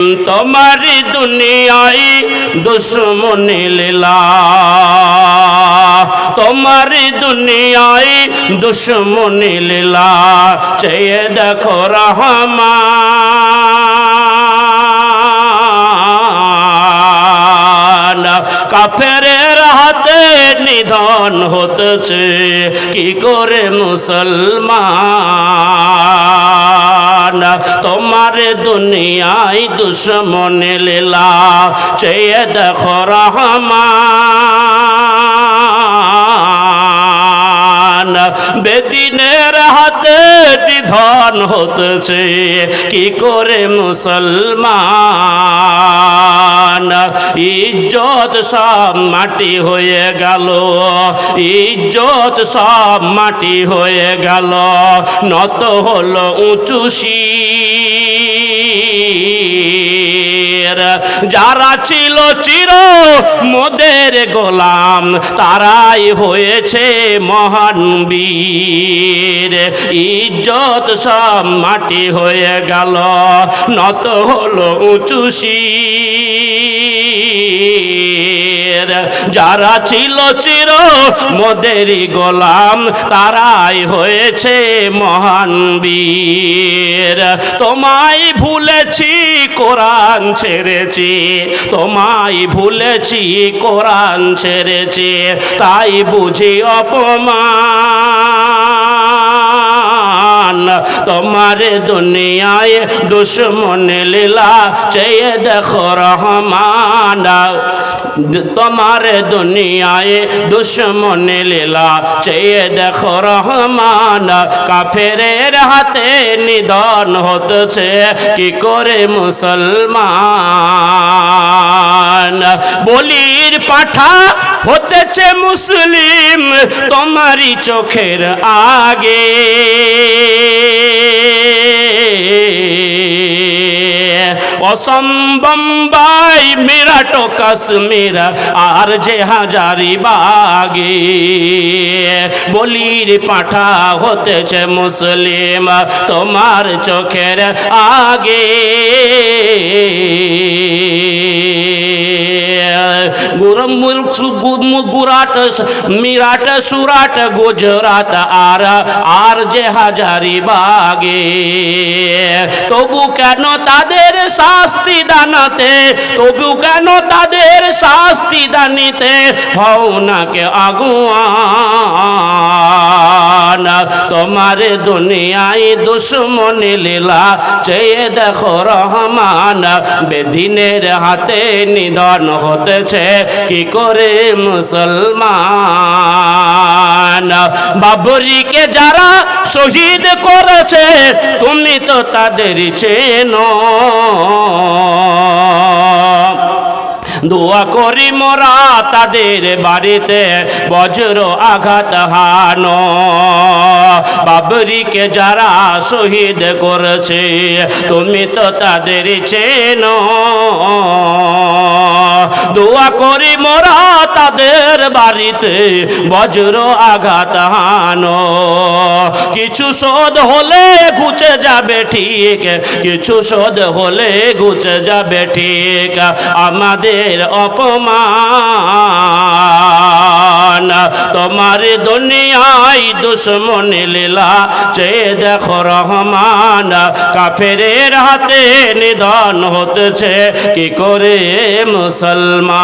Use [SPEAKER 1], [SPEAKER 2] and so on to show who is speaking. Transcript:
[SPEAKER 1] তোমার দুনিয়ায় দুশ্মনী লীলা। তোমার দুনিয়ায় দুশ্মনী লীলা। চেয়ে দেখো রহমান। কাফেরের হাতে নিধন হতেছে, কি করে মুসলমান? তোমার দুনিয়ায় দুশ্মনে লীলা চেয়ে দেখো রহমান। বেদিনের হাতে ধন হতেছে কি করে মুসলমান? ইজ্জত সব মাটি হয়ে গেল। ইজ্জত সব মাটি হয়ে গেল। নত হলো উঁচু যারা ছিল চির মোদের গোলাম, তারাই হয়েছে মহান বীর। ইজ্জত সব মাটি হয়ে গেল। নত হলো উঁচু শির। যারা ছিল চির মোদেরই গোলাম, তারাই হয়েছে মহান বীর। তোমায় ভুলেছি, কোরআন ছেড়েছি, তোমায় ভুলেছি, কোরআন ছেড়েছি, তাই বুঝি অপমান। তোমার দুনিয়ায় দুশ্মন লীলা চেয়ে দেখো রহমান। তোমার দুনিয়ায় দুশ্মন লীলা চেয়ে দেখো রহমান। কাফেরের হাতে নিধন হতেছে, কি করে মুসলমান? বলির পাঠা হতেছে মুসলিম তোমারই চোখের আগে। অসম্বম্বাই মিরাটো কাশ্মীর আর যে হাজারি বাগে। বলির পাঠা হতেছে মুসলিম তোমার চোখের আগে। গুরাট মিরাট সুরাট গুজরাট আর আর যে হাজারি বাগে তবু কেন তাদের শাস্তি দানাতে তবু কেন তাদের শাস্তি দানিতে হও নাকে আগুয়ান তোমার দুনিয়ায় দুশ্মনী লীলা চেয়ে দেখো রহমান বেদিনের হাতে নিধন হতেছে? কি করে মুসলমান? বাবরিকে যারা শহীদ করেছে, তুমি তো তাদের চেনো। দোয়া করি মোরা তাদের বাড়িতে বজ্র আঘাত হানো। বাবরিকে যারা শহীদ করেছে, তুমি তো তাদের চেনো। দোয়া করি মোরা তাদের বাড়িতে বজ্র আঘাত হানো। কিছু শোধ হলে ঘুচে যাবে ঠিক, কিছু শোধ হলে ঘুচে যাবে ঠিক। আমাদের অপমান তোমার দুনিয়ায় দুশ্মন লীলা চে দেখো রহমান কাফেরের হাতে নিধন হতেছে কি করে মুসলমান?